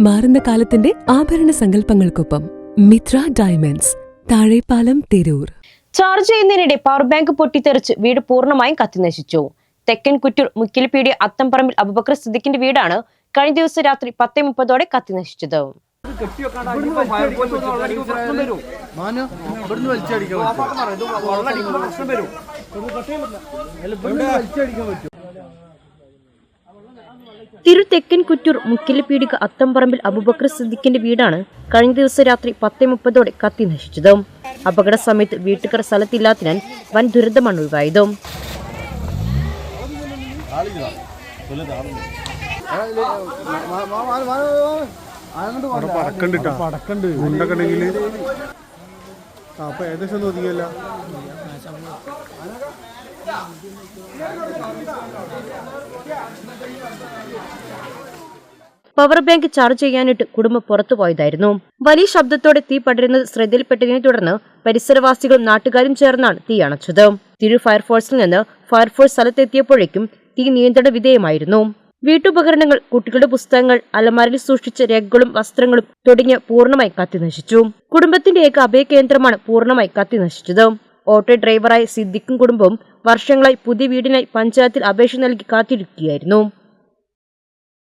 മാറുന്ന കാലത്തിന്റെ ആഭരണ സങ്കല്പങ്ങൾക്കൊപ്പം മിത്ര ഡയമണ്ട്സ് താഴെപ്പാലം തിരൂർ. ചാർജ് ചെയ്യുന്നതിനിടെ പവർ ബാങ്ക് പൊട്ടിത്തെറിച്ച് വീട് പൂർണമായും കത്തിനശിച്ചു. തെക്കൻ കുറ്റൂർ മുക്കിൽപീടി അത്തംപറമ്പിൽ അബുബക്കർ സിദ്ദിഖിന്റെ വീടാണ് കഴിഞ്ഞ ദിവസം രാത്രി പത്തേ മുപ്പതോടെ കത്തിനശിച്ചത്. വലിച്ചടിക്കാൻ പറ്റും തിരു തെക്കൻ കുറ്റൂർ മുക്കിൽപീടിക അത്തംപറമ്പിൽ അബുബക്കർ സിദ്ദിഖിന്റെ വീടാണ് കഴിഞ്ഞ ദിവസം രാത്രി പത്തേ മുപ്പതോടെ കത്തി നശിച്ചത്. അപകട സമയത്ത് വീട്ടുകാർ സ്ഥലത്തില്ലാത്തതിനാൽ വൻ ദുരന്തമാണ് ഒഴിവായത്. ഏകദേശം പവർ ബാങ്ക് ചാർജ് ചെയ്യാനിട്ട് കുടുംബം പുറത്തു പോയതായിരുന്നു. വലിയ ശബ്ദത്തോടെ തീ പടരുന്നത് ശ്രദ്ധയിൽപ്പെട്ടതിനെ തുടർന്ന് പരിസരവാസികളും നാട്ടുകാരും ചേർന്നാണ് തീ അണച്ചത്. തിരു ഫയർഫോഴ്സിൽ നിന്ന് ഫയർഫോഴ്സ് സ്ഥലത്തെത്തിയപ്പോഴേക്കും തീ നിയന്ത്രണ വിധേയമായിരുന്നു. വീട്ടുപകരണങ്ങൾ കുട്ടികളുടെ പുസ്തകങ്ങൾ അലമാരയിൽ സൂക്ഷിച്ച രേഖകളും വസ്ത്രങ്ങളും തുടങ്ങിയ പൂർണമായി കത്തിനശിച്ചു. കുടുംബത്തിന്റെ ഏക അഭയകേന്ദ്രമാണ് പൂർണമായി കത്തിനശിച്ചത്. ഓട്ടോ ഡ്രൈവറായ സിദ്ദിഖും കുടുംബവും വർഷങ്ങളായി പുതിയ വീടിനായി പഞ്ചായത്തിൽ അപേക്ഷ നൽകി കാത്തിരിക്കുകയായിരുന്നു.